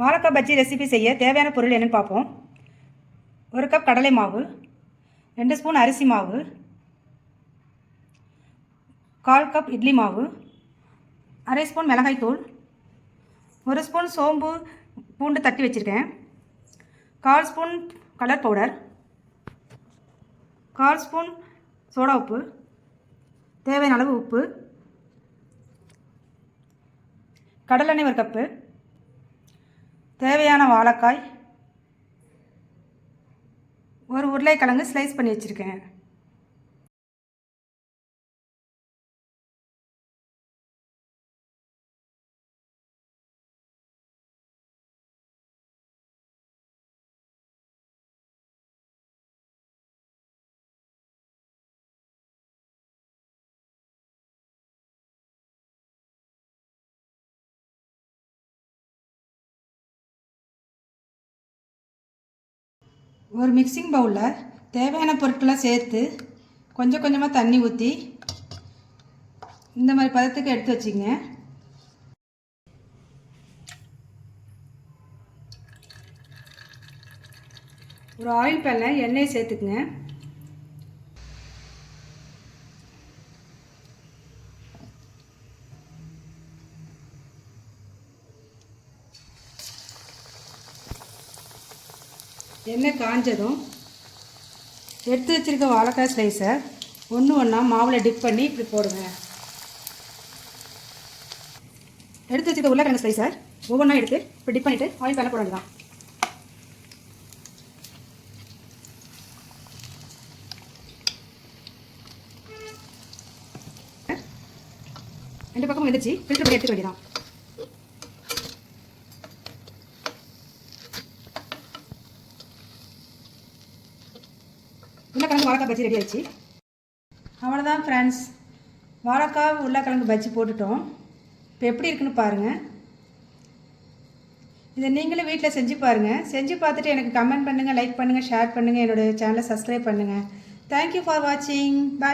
வாழைக்காய் பஜ்ஜி ரெசிபி செய்ய தேவையான பொருள் என்னன்னு பார்ப்போம். ஒரு கப் கடலை மாவு ரெண்டு ஸ்பூன் அரிசி மாவு கால் கப் இட்லி மாவு அரை ஸ்பூன் மிளகாய் தூள் ஒரு ஸ்பூன் சோம்பு பூண்டு தட்டி வச்சுருக்கேன். கால் ஸ்பூன் கலர் பவுடர் கால் ஸ்பூன் சோடா உப்பு தேவையான அளவு உப்பு கடலெண்ணெய் ஒரு கப்பு தேவையான வாழைக்காய். ஒரு உருளைக்கிழங்கு ஸ்லைஸ் பண்ணி வச்சுருக்கேன். ஒரு மிக்சிங் பவுலில் தேவையான பொருட்களை சேர்த்து கொஞ்சம் கொஞ்சமாக தண்ணி ஊற்றி இந்த மாதிரி பதத்துக்கு எடுத்து வச்சிங்க. ஒரு ஆயில் பேனில் எண்ணெய் சேர்த்துக்குங்க. எண்ணெய் காஞ்சதும் எடுத்து வச்சிருக்க வாழைக்காய் ஸ்லைஸை ஒன்று ஒன்றா மாவில் டிப் பண்ணி இப்படி போடுங்க. எடுத்து வச்சிருக்க உருளைக்கிழங்கு ஸ்லைஸை ஒவ்வொன்றா எடுத்து இப்படி டிப் பண்ணிவிட்டு ஆயில் பேனில் போட வேண்டியதான் ரெண்டு பக்கம் வெந்துச்சு ஃபில்டர் பண்ணி எடுத்துக்க வேண்டியதான் உருளைக்கிழங்கு வாழைக்காய் பஜ்ஜி ரெடி ஆச்சு அவ்வளோதான் ஃப்ரெண்ட்ஸ் வாழைக்காய் உருளைக்கிழங்கு பஜ்ஜி போட்டுட்டோம். இப்போ எப்படி இருக்குன்னு பாருங்கள் இதை நீங்களும் வீட்டில் செஞ்சு பாருங்கள் செஞ்சு பார்த்துட்டு எனக்கு கமெண்ட் பண்ணுங்கள் லைக் பண்ணுங்கள் ஷேர் பண்ணுங்கள் என்னோடய சேனலை சப்ஸ்கிரைப் பண்ணுங்கள் தேங்க்யூ ஃபார் வாட்சிங் பாய்